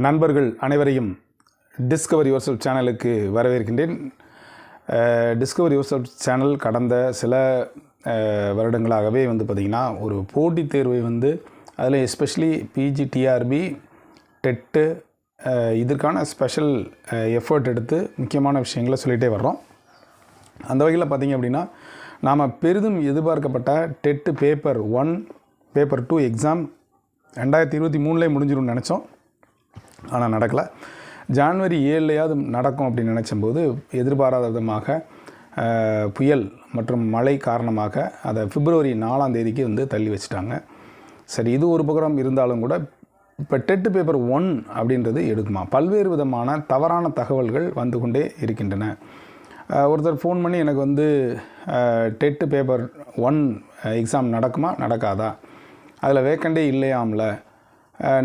நண்பர்கள் அனைவரையும் discover your சேனலுக்கு வரவேற்கின்றேன். டிஸ்கவர் யுவர் சேனல் கடந்த சில வருடங்களாகவே வந்து பார்த்திங்கன்னா ஒரு போட்டித் தேர்வை வந்து அதில் எஸ்பெஷலி பிஜி டிஆர்பி டெட்டு இதற்கான ஸ்பெஷல் எஃபர்ட் எடுத்து முக்கியமான விஷயங்களை சொல்லிகிட்டே வர்றோம். அந்த வகையில் பார்த்தீங்க அப்படின்னா நாம் பெரிதும் எதிர்பார்க்கப்பட்ட TET paper one paper two exam ரெண்டாயிரத்தி இருபத்தி மூணுலேயே முடிஞ்சிடும்னு நினச்சோம். ஆனால் நடக்கலை. ஜான்வரி ஏழுலையாவது நடக்கும் அப்படின்னு நினச்சம்போது எதிர்பாராத விதமாக புயல் மற்றும் மழை காரணமாக அதை பிப்ரவரி நாலாம் தேதிக்கு வந்து தள்ளி வச்சுட்டாங்க. சரி இது ஒரு பக்கம் இருந்தாலும் கூட இப்போ டெட்டு பேப்பர் ஒன் அப்படின்றது எடுக்குமா? பல்வேறு விதமான தவறான தகவல்கள் வந்து கொண்டே இருக்கின்றன. ஒருத்தர் ஃபோன் பண்ணி எனக்கு வந்து டெட்டு பேப்பர் ஒன் எக்ஸாம் நடக்குமா? நடக்காதா? அதில் வேக்கண்டே இல்லையாம்ல.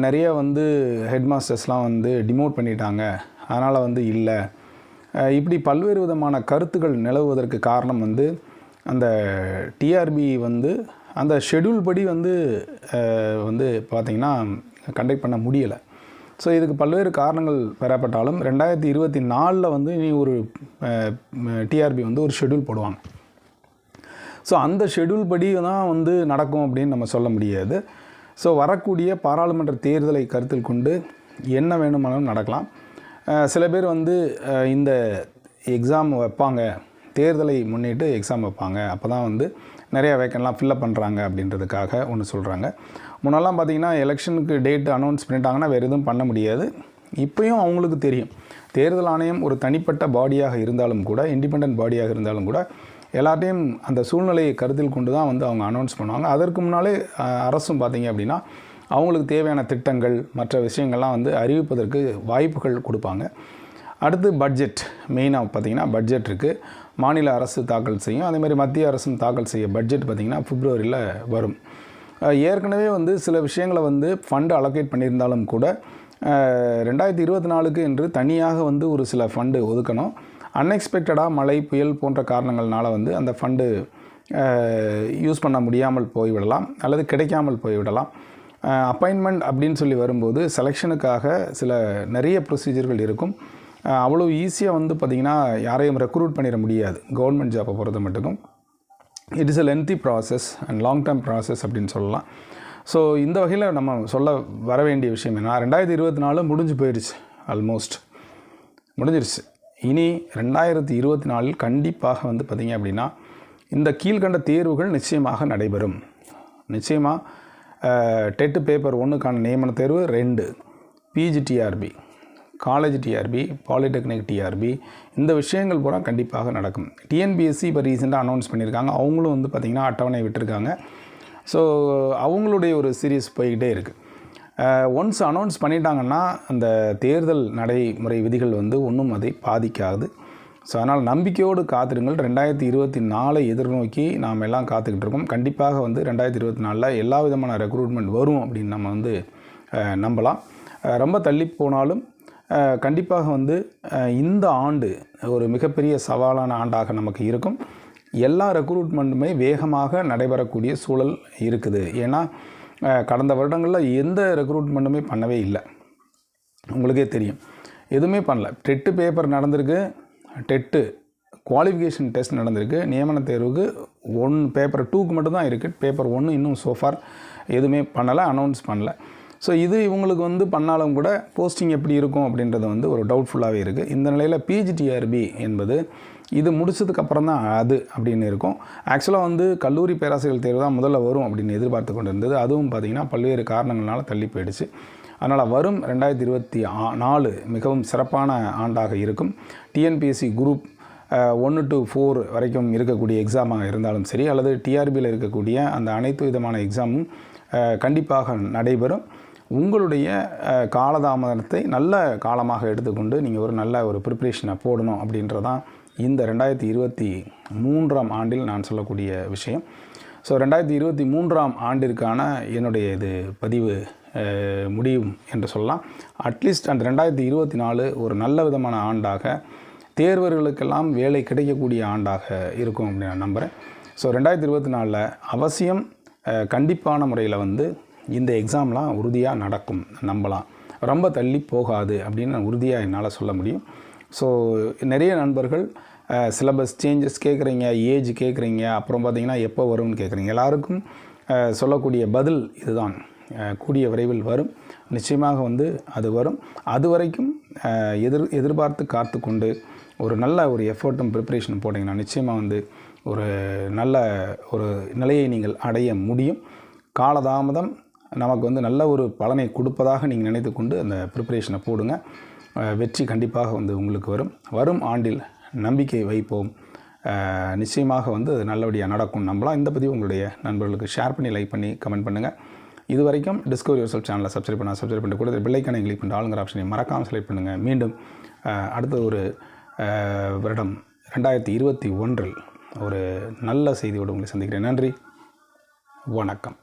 நிறைய வந்து ஹெட் மாஸ்டர்ஸ்லாம் வந்து டிமோட் பண்ணிட்டாங்க. அதனால் வந்து இல்லை. இப்படி பல்வேறு விதமான கருத்துக்கள் நிலவுவதற்கு காரணம் வந்து அந்த டிஆர்பி வந்து அந்த ஷெட்யூல் படி வந்து வந்து பார்த்திங்கன்னா கண்டக்ட் பண்ண முடியலை. ஸோ இதுக்கு பல்வேறு காரணங்கள் பெறப்பட்டாலும் ரெண்டாயிரத்தி இருபத்தி நாலில் வந்து இனி ஒரு டிஆர்பி வந்து ஒரு ஷெட்யூல் போடுவாங்க. ஸோ அந்த ஷெட்யூல் படி தான் வந்து நடக்கும் அப்படின்னு நம்ம சொல்ல முடியாது. ஸோ வரக்கூடிய பாராளுமன்ற தேர்தலை கருத்தில் கொண்டு என்ன வேணுமானாலும் நடக்கலாம். சில பேர் வந்து இந்த எக்ஸாம் வைப்பாங்க. தேர்தலை முன்னிட்டு எக்ஸாம் வைப்பாங்க. அப்போ தான் வந்து நிறையா வேக்கன்லாம் ஃபில்லப் பண்ணுறாங்க அப்படின்றதுக்காக ஒன்று சொல்கிறாங்க முன்னெல்லாம் பார்த்தீங்கன்னா எலெக்ஷனுக்கு டேட் அனௌன்ஸ் பண்ணிட்டாங்கன்னா வேறு எதுவும் பண்ண முடியாது. இப்போயும் அவங்களுக்கு தெரியும். தேர்தல் ஆணையம் ஒரு தனிப்பட்ட பாடியாக இருந்தாலும் கூட இண்டிபெண்ட் பாடியாக இருந்தாலும் கூட எல்லாத்தையும் அந்த சூழ்நிலையை கருத்தில் கொண்டு தான் வந்து அவங்க அனௌன்ஸ் பண்ணுவாங்க. அதற்கு முன்னாலே அரசும் பார்த்தீங்க அப்படின்னா அவங்களுக்கு தேவையான திட்டங்கள் மற்ற விஷயங்கள்லாம் வந்து அறிவிப்பதற்கு வாய்ப்புகள் கொடுப்பாங்க. அடுத்து பட்ஜெட் மெயினாக பார்த்தீங்கன்னா பட்ஜெட் இருக்குது மாநில அரசு தாக்கல் செய்யும். அதேமாதிரி மத்திய அரசும் தாக்கல் செய்ய பட்ஜெட் பார்த்திங்கன்னா பிப்ரவரியில் வரும். ஏற்கனவே வந்து சில விஷயங்களை வந்து ஃபண்டு அலோகேட் பண்ணியிருந்தாலும் கூட ரெண்டாயிரத்தி இருபத்தி நாலுக்கு என்று தனியாக வந்து ஒரு சில ஃபண்டு ஒதுக்கணும். அன்எக்ஸ்பெக்டடாக மழை புயல் போன்ற காரணங்கள்னால வந்து அந்த ஃபண்டு யூஸ் பண்ண முடியாமல் போய்விடலாம் அல்லது கிடைக்காமல் போய்விடலாம். அப்பாயின்மெண்ட் அப்படின்னு சொல்லி வரும்போது செலெக்ஷனுக்காக சில நிறைய ப்ரொசீஜர்கள் இருக்கும். அவ்வளோ ஈஸியாக வந்து பார்த்திங்கன்னா யாரையும் ரெக்ரூட் பண்ணிட முடியாது. கவர்மெண்ட் ஜாப்பை பொறுத்த மட்டுக்கும். It is a lengthy process and long term process அப்படின்னு சொல்லலாம். ஸோ இந்த வகையில் நம்ம சொல்ல வர வேண்டிய விஷயம் என்ன? ரெண்டாயிரத்தி இருபத்தி நாலு முடிஞ்சு போயிடுச்சு ஆல்மோஸ்ட் முடிஞ்சிருச்சு. இனி ரெண்டாயிரத்தி இருபத்தி நாலில் கண்டிப்பாக வந்து பார்த்திங்க அப்படின்னா இந்த கீழ்கண்ட தேர்வுகள் நிச்சயமாக நடைபெறும். நிச்சயமாக டெட்டு பேப்பர் ஒன்றுக்கான நியமன தேர்வு ரெண்டு. PG TRB college TRB polytechnic TRB இந்த விஷயங்கள் பூரா கண்டிப்பாக நடக்கும். டிஎன்பிஎஸ்சி இப்போ ரீசெண்டாக அனௌன்ஸ் பண்ணியிருக்காங்க. அவங்களும் வந்து பார்த்திங்கன்னா அட்டவணை விட்டுருக்காங்க. ஸோ அவங்களுடைய ஒரு சீரியஸ் போய்கிட்டே இருக்குது ஒன்ஸ் அனௌன்ஸ் பண்ணிட்டாங்கன்னா அந்த தேர்தல் நடைமுறை விதிகள் வந்து ஒன்றும் அதை பாதிக்காது. ஸோ அதனால் நம்பிக்கையோடு காத்திருங்கள். ரெண்டாயிரத்தி இருபத்தி நாலை எதிர்நோக்கி நாம் எல்லாம் காத்துக்கிட்டு இருக்கோம். கண்டிப்பாக வந்து ரெண்டாயிரத்தி இருபத்தி நாலில் எல்லா விதமான ரெக்ரூட்மெண்ட் வரும் அப்படின்னு நம்ம வந்து நம்பலாம். ரொம்ப தள்ளி போனாலும் கண்டிப்பாக வந்து இந்த ஆண்டு ஒரு மிகப்பெரிய சவாலான ஆண்டாக நமக்கு இருக்கும். எல்லா ரெக்ரூட்மெண்ட்டுமே வேகமாக நடைபெறக்கூடிய சூழல் இருக்குது. ஏன்னா கடந்த வருடங்களில் எந்த ரெக்ரூட்மெண்ட்டுமே பண்ணவே இல்லை. உங்களுக்கே தெரியும். எதுவுமே பண்ணல. டெட்டு பேப்பர் நடந்திருக்கு. டெட்டு குவாலிஃபிகேஷன் டெஸ்ட் நடந்திருக்கு. நியமன தேர்வுக்கு ஒன் பேப்பர் டூக்கு மட்டும்தான் இருக்குது பேப்பர் ஒன்று இன்னும் சோஃபார் எதுவுமே பண்ணலை அனௌன்ஸ் பண்ணல. ஸோ இது இவங்களுக்கு வந்து பண்ணாலும் கூட போஸ்டிங் எப்படி இருக்கும் அப்படின்றது வந்து ஒரு டவுட்ஃபுல்லாகவே இருக்குது இந்த நிலையில் பிஜிடிஆர்பி என்பது இது முடிச்சதுக்கப்புறம் தான் அது அப்படின்னு இருக்கும். ஆக்சுவலாக வந்து கல்லூரி பேராசிரியர் தேர்வு தான் முதல்ல வரும் அப்படின்னு எதிர்பார்த்து கொண்டு இருந்தது அதுவும் பார்த்திங்கன்னா பல்வேறு காரணங்களால் தள்ளி போயிடுச்சு. அதனால் வரும் ரெண்டாயிரத்தி இருபத்தி ஆ நாலு மிகவும் சிறப்பான ஆண்டாக இருக்கும். டிஎன்பிஎஸ்சி குரூப் ஒன்று டு ஃபோர் வரைக்கும் இருக்கக்கூடிய எக்ஸாமாக இருந்தாலும் சரி அல்லது டிஆர்பியில் இருக்கக்கூடிய அந்த அனைத்து விதமான எக்ஸாமும் கண்டிப்பாக நடைபெறும். உங்களுடைய காலதாமதத்தை நல்ல காலமாக எடுத்துக்கொண்டு நீங்கள் ஒரு நல்ல ஒரு ப்ரிப்ரேஷனை போடணும் அப்படின்றதான் இந்த ரெண்டாயிரத்தி இருபத்தி மூன்றாம் ஆண்டில் நான் சொல்லக்கூடிய விஷயம். ஸோ ரெண்டாயிரத்தி இருபத்தி மூன்றாம் ஆண்டிற்கான என்னுடைய இது பதிவு முடியும் என்று சொல்லலாம். அட்லீஸ்ட் அந்த ரெண்டாயிரத்தி இருபத்தி நாலு ஒரு நல்ல விதமான ஆண்டாக தேர்வர்களுக்கெல்லாம் வேலை கிடைக்கக்கூடிய ஆண்டாக இருக்கும் அப்படின்னு நான் நம்புகிறேன் ஸோ ரெண்டாயிரத்தி இருபத்தி நாலில் அவசியம் கண்டிப்பான முறையில் வந்து இந்த எக்ஸாம்லாம் உறுதியாக நடக்கும். நம்பலாம். ரொம்ப தள்ளி போகாது அப்படின்னு உறுதியாக என்னால் சொல்ல முடியும். ஸோ நிறைய நண்பர்கள் சிலபஸ் சேஞ்சஸ் கேட்குறீங்க ஏஜ் கேட்குறீங்க அப்புறம் பார்த்தீங்கன்னா எப்போ வரும்னு கேட்குறீங்க எல்லாருக்கும் சொல்லக்கூடிய பதில் இதுதான். கூடிய விரைவில் வரும். நிச்சயமாக வந்து அது வரும். அது வரைக்கும் எதிர் எதிர்பார்த்து காத்து கொண்டு ஒரு நல்ல ஒரு எஃபர்ட்டும் ப்ரிப்பரேஷன் போட்டிங்கன்னா நிச்சயமாக வந்து ஒரு நல்ல ஒரு நிலையை நீங்கள் அடைய முடியும். காலதாமதம் நமக்கு வந்து நல்ல ஒரு பலனை கொடுப்பதாக நீங்கள் நினைத்து கொண்டு அந்த ப்ரிப்பரேஷனை போடுங்க. வெற்றி கண்டிப்பாக வந்து உங்களுக்கு வரும். வரும் ஆண்டில் நம்பிக்கை வைப்போம். நிச்சயமாக வந்து அது நல்லபடியாக நடக்கும். நம்பலாம் இந்த பதிவு உங்களுடைய நண்பர்களுக்கு ஷேர் பண்ணி லைக் பண்ணி கமெண்ட் பண்ணுங்கள் இது வரைக்கும் டிஸ்கவரி யோர் சேனலை சப்ஸ்கிரைப் பண்ண சப்ஸ்கிரைப் பண்ணி கூட பிள்ளைக்கான கிளிக் பண்ணி ஆளுங்கிற ஆப்ஷனை மறக்காமல் செலக்ட் பண்ணுங்கள் மீண்டும் அடுத்த ஒரு வருடம் ரெண்டாயிரத்தி இருபத்தி ஒன்றில் ஒரு நல்ல செய்தியோடு உங்களை சந்திக்கிறேன். நன்றி. வணக்கம்.